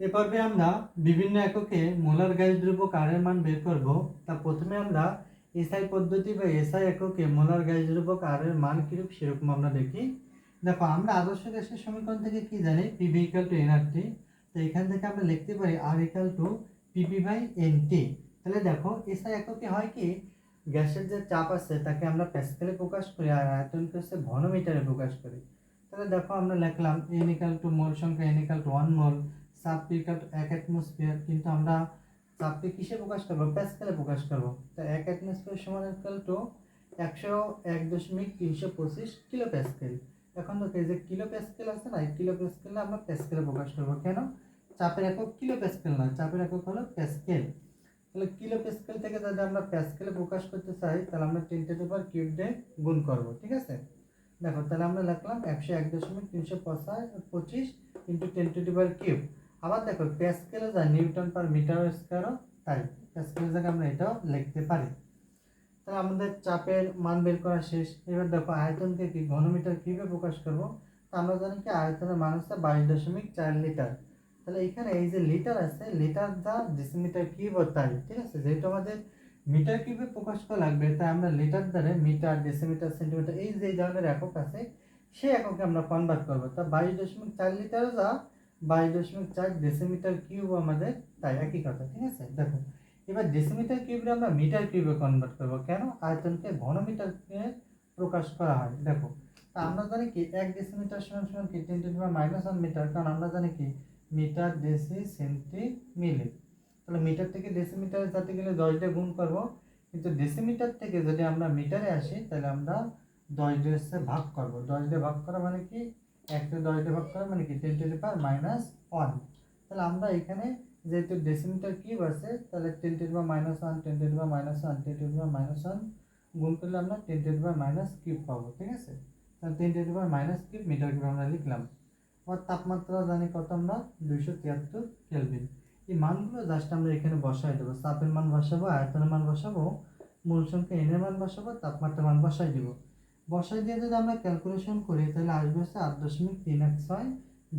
এ পর্বে আমরা বিভিন্ন এককে মোলার গ্যাস দ্রব্য কারের মান বের করব। তা প্রথমে আমরা এসআই পদ্ধতি বা এসআই এককে মোলার গ্যাস দ্রব্য কারের মান কিরূপ সেরকম আমরা দেখি। দেখো, আমরা আদর্শ গ্যাসের সমীকরণ থেকে কি জানি? পিভি ইকাল টু এনআরটি তো এখান থেকে আমরা লিখতে পারি R equal to P P by N T তাহলে দেখো, এসআই এককে হয় কি? গ্যাসের যে চাপ আছে, তাকে আমরা প্যাসকেলে প্রকাশ করি আর আয়তনকে হচ্ছে? ঘনমিটারে প্রকাশ করি। তাহলে দেখো, আমরা লিখলাম এন ইকাল টু মোল সংখ্যা N equal to one mole. To এক অ্যাটমসফিয়ার কিন্তু আমরা চাপটি কিসে প্রকাশ করব? প্যাসকেলে প্রকাশ করব। তো এক অ্যাটমসফিয়ার সমান ইকাল টু একশো এক দশমিক তিনশো পঁচিশ কিলো প্যাসকেল এখন এই যে কিলো প্যাসকেল আছে না, এই কিলো প্যাসকেলে আমরা প্যাসকেলে প্রকাশ করব। কেন? চাপের একক কিলো প্যাসকেল না চাপের একক হলো প্যাসকেল। তাহলে কিলো প্যাসকেল থেকে যদি আমরা প্যাসকেলে প্রকাশ করতে চাই, তাহলে আমরা টেন টু পাওয়ার কিউব দিয়ে গুণ করব, ঠিক আছে? দেখো, তাহলে আমরা লিখলাম একশো এক দশমিক তিনশো পঁচিশ ইন্টু টেন টু কিউব আবার দেখো প্যাসকেলে যা নিউটন পার মিটার স্কোয়ারও তাই প্যাসকেলের জায়গায় আমরা এটাও লিখতে পারি। তাহলে আমাদের চাপের মান বের করা শেষ। এবার দেখো, আয়তনকে কি ঘনমিটার কীভাবে প্রকাশ করব? তা আমরা জানি কি, আয়তনের মান হচ্ছে বাইশ দশমিক চার লিটার। তাহলে এখানে এই যে লিটার আছে, লিটার যা ডেসিমিটার কিউব তাই, ঠিক আছে? যেহেতু আমাদের মিটার কিউবে প্রকাশ করা লাগবে, তাই আমরা লিটার দ্বারা মিটার ডেসিমিটার সেন্টিমিটার এই যে ধরনের একক আছে, সেই এককে আমরা কনভার্ট করব। তা বাইশ দশমিক চার লিটারও যা বাইশ দশমিক চার ডেসিমিটার কিউব আমাদের, তাই একই কথা, ঠিক আছে? দেখো, এবার ডেসিমিটার কিউবে আমরা মিটার কিউবে কনভার্ট করব। কেন? আয়তনকে ঘনমিটারকে প্রকাশ করা হয়। দেখো, তা আমরা জানি কি, এক ডেসিমিটার সমান সমান কি? Ten to minus one metre কারণ আমরা জানি কি মিটার ডেসি সেন্টি মিলি তাহলে মিটার থেকে ডেসিমিটার যাতে গেলে দশ দিয়ে গুণ করব। কিন্তু ডেসিমিটার থেকে যদি আমরা মিটারে আসি, তাহলে আমরা দশ দিয়ে ভাগ করব। দশ দিয়ে ভাগ করা মানে কি? একটা দশ দিয়ে ভাগ করা মানে কি? Ten to the power minus one তাহলে আমরা এখানে যেহেতু ডেসিমিটার কিউব আছে, তাহলে ten to the power minus one ten to the power minus one ten to the power minus one গুণ করলে আমরা ten to the power minus cube পাবো, ঠিক আছে? তাহলে ten to the power minus cube metre cube আমরা লিখলাম। আর তাপমাত্রা জানি কত আমরা? দুইশো তিয়াত্তর কেলভিন। এই মানগুলো জাস্ট আমরা এখানে বসাই দেবো। চাপের মান বসাবো, আয়তনের মান বসাবো, মূল সংখ্যা এনের মান বসাবো, তাপমাত্রার মান বসাই দিব। বসাই দিয়ে যদি আমরা ক্যালকুলেশন করি, তাহলে আসবে হচ্ছে আট দশমিক তিন এক ছয়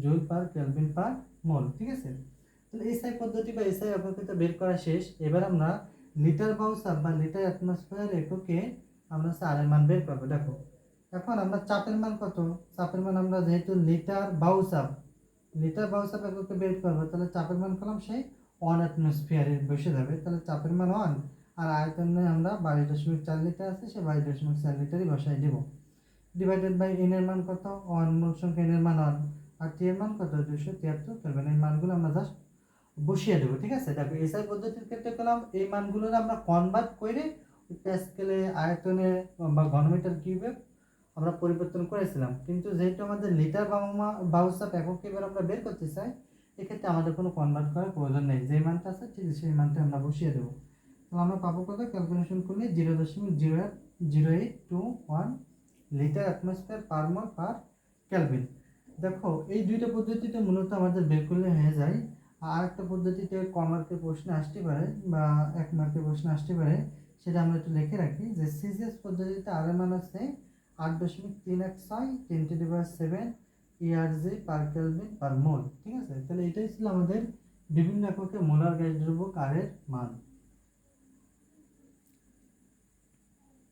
joule per kelvin per mole ঠিক আছে? তাহলে এসআই পদ্ধতি বা এসআই অপেক্ষিত বের করা শেষ। এবার আমরা লিটার বাউসাপ বা লিটার অ্যাটমসফিয়ার এককে আমরা আর মান বের করব। দেখো, এখন আমরা চাপের মান কত? চাপের মান আমরা যেহেতু লিটার বাউসাপ লিটার বাউসাপ এককে বের করব, তাহলে চাপের মান করলাম সেই ওয়ান অ্যাটমসফিয়ারে বসে যাবে। তাহলে চাপের মান ওয়ান আর আয়তন আয়তনে আমরা বাইশ দশমিক চার লিটার আছে সে বাইশ দশমিক চার লিটারই বসাই দেব। ডিভাইডেড বাই এন এর মান কত? ওয়ান মূল সংখ্যা এন এর মান ওয়ান আর টি এর মান কত? দুশো তিয়াত্তর। করবেন এই মানগুলো আমরা জাস্ট বসিয়ে দেবো, ঠিক আছে? দেখো এসআই পদ্ধতির ক্ষেত্রে করলাম এই মানগুলো আমরা কনভার্ট করে স্কেলে আয়তনে, বা ঘনমিটার কিউবে আমরা পরিবর্তন করেছিলাম। কিন্তু যেহেতু আমাদের লিটার বাউসাপ একক এবার আমরা বের করতে চাই, এক্ষেত্রে আমাদের কোনো কনভার্ট করার প্রয়োজন নেই। যে মানটা আছে, ঠিক সেই মানটা আমরা বসিয়ে দেবো। তাহলে আমরা পাবো কত? ক্যালকুলেশন করলে জিরো দশমিক zero zero eight two one litre atmosphere per mole per kelvin দেখো, এই দুইটা পদ্ধতিতে মূলত আমাদের বের করলে হয়ে যায়। আর একটা পদ্ধতিতে ক মার্কের প্রশ্ন আসতে পারে বা এক মার্কের প্রশ্ন আসতে পারে, সেটা আমরা একটু লিখে রাখি যে সিজিএস পদ্ধতিতে আর মান আছে আট দশমিক তিন এক ছয় ten to the power seven E R G per kelvin per mole ঠিক আছে? তাহলে এটাই ছিল আমাদের বিভিন্ন এককে মোলার গ্যাস দ্রব্য কারের মান।